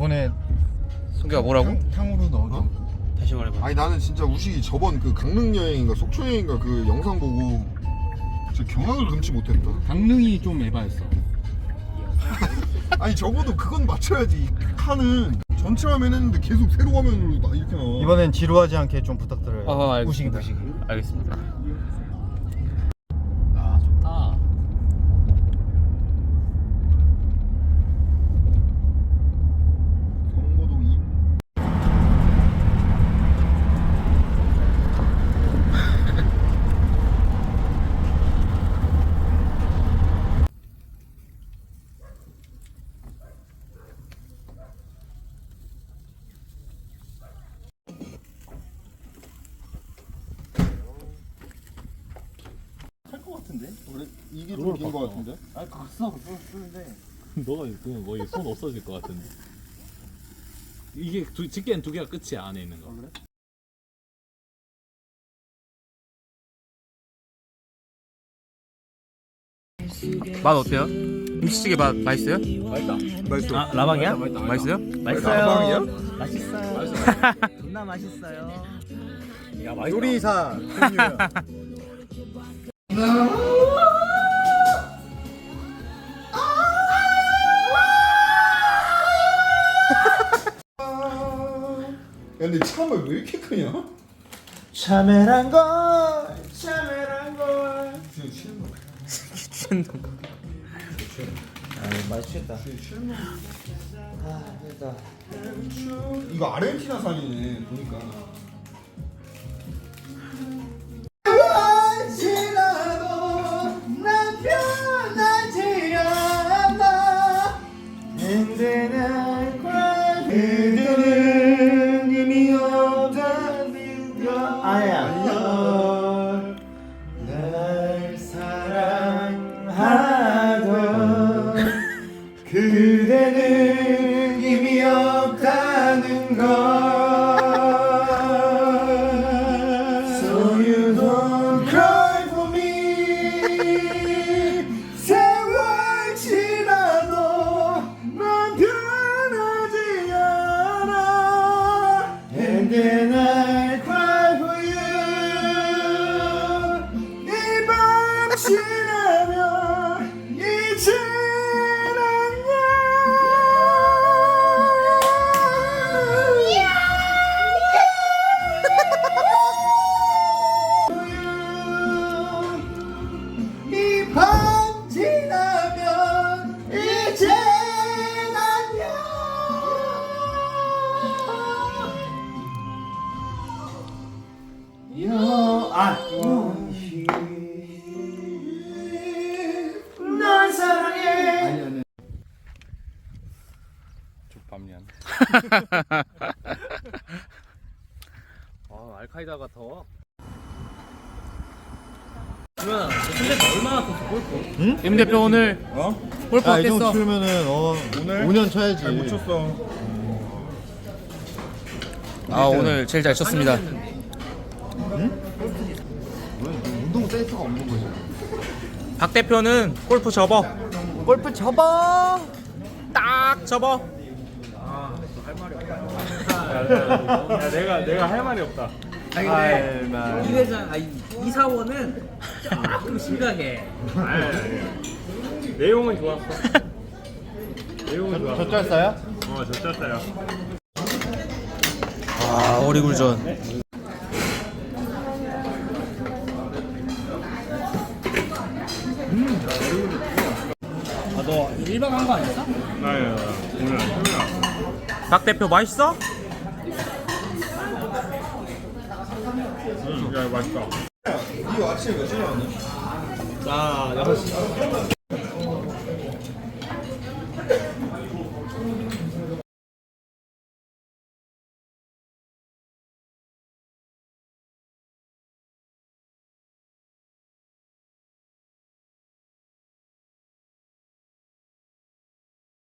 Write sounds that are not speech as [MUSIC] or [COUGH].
이번에 성규야 뭐라고? 탕, 탕후루 넣어줘. 다시 말해봐. 아니 나는 진짜 우식이 저번 그 강릉 여행인가 속초 여행인가 그 영상 보고 진짜 경악을 금치 못했다. 강릉이 좀 에바였어. [LAUGHS] 아니 적어도 그건 맞춰야지. 칸은 전체 화면 했는데 계속 세로 화면으로 나- 이렇게 나와. 이번엔 지루하지 않게 좀 부탁드려요. 아, 알겠습니다. 우식이 부식이. 알겠습니다. 아 좋다. 경보도 이 탈것 같은데? 원래 이게 좀긴거 같은데? 아 갔어 쓰는데. [LAUGHS] 너가 그거 거의 손 없어질 것 같은데. 이게 두, 집게는 두 개가 끝이야 안에 있는 거. 맛 어때요? 김치찌개 맛 맛있어요? 맛있어. 아 라방이야? 맛있어요? 라방이야? 맛있어요. [LAUGHS] 존나 맛있어요. 요리사 [LAUGHS] 공유야. 야 근데 참을 왜 이렇게 크냐? 참외란 걸, 참외란 걸. 아, 맛있겠다. 아, 됐다. 이거 아르헨티나 산이네 보니까 그들은 의미 없다는 걸 아야. 날 사랑하던 그대는 의미 없다는 걸 지나면 안녕 이밤 지나면 이젠 안녕 여, 아, 영 족밥년. [LAUGHS] 아 알카이다 같아. 임 대표 오늘 어? 골프 야, 이 정도 어땠어? 치면은 어 오늘? 5년 쳐야지. 잘 못 쳤어 아 오늘 제일 잘 쳤습니다. 운동 센스가 없는 거지. 박 대표는 골프 접어. 골프 접어. 딱 접어. 야 내가 내가 할 말이 없다. 아니 근데 이 회장 아니 이 사원은 조금 심각해 내용은 좋았어. 내용은 좋았어. 젖잘싸야? 어 젖혔어요. 아 오리굴전. 아너 1박 한 거 아니었어? 아니 오늘 토요일. 박 대표 맛있어? 음, 야 맛있다. 이거 아침에 몇 시에 왔냐? 자 6시